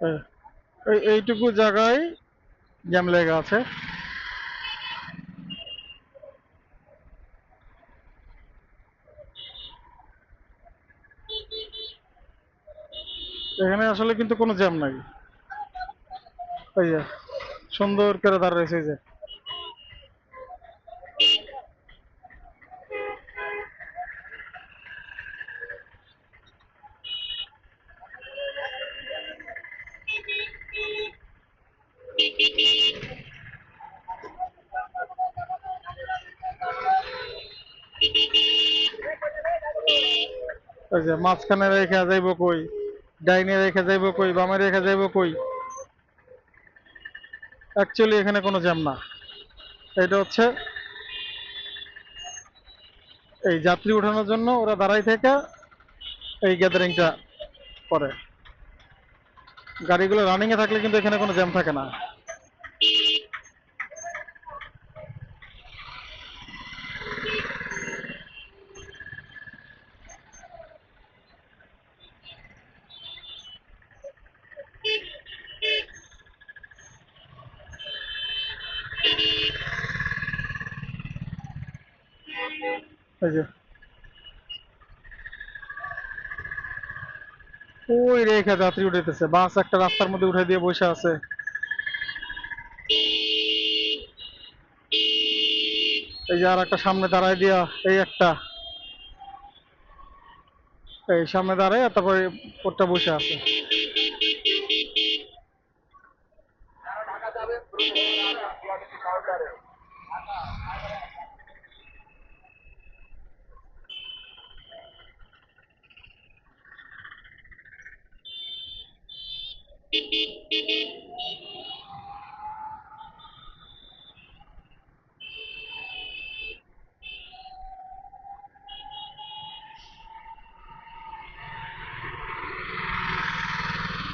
এই- এই এইটুকু জায়গায় জ্যাম লেগে আছে। এখানে আসলে কিন্তু কোনো জ্যাম নাই। সুন্দর করে দাঁড়াইছে যে। মাঝখানে রেখে যাইব কই? ডাইনে রেখে যাইব কই? বামে রেখে যাইব কই? অ্যাকচুয়ালি এখানে কোনো জ্যাম না। এটা হচ্ছে এই যাত্রী ওঠানোর জন্য ওরা দাঁড়াই থেকে এই গ্যাদারিংটা করে। গাড়িগুলো রানিংয়ে থাকলে কিন্তু এখানে কোনো জ্যাম থাকে না। ওই রেখা যাত্রী উঠাইতেছে। বাস একটা রাস্তার মধ্যে উঠে দিয়ে বসে আছে। এই যে আর একটা সামনে দাঁড়ায় দিয়া, এই একটা। এই সামনে দাঁড়ায় আর তারপরে ওরটা বসে আছে। Beep.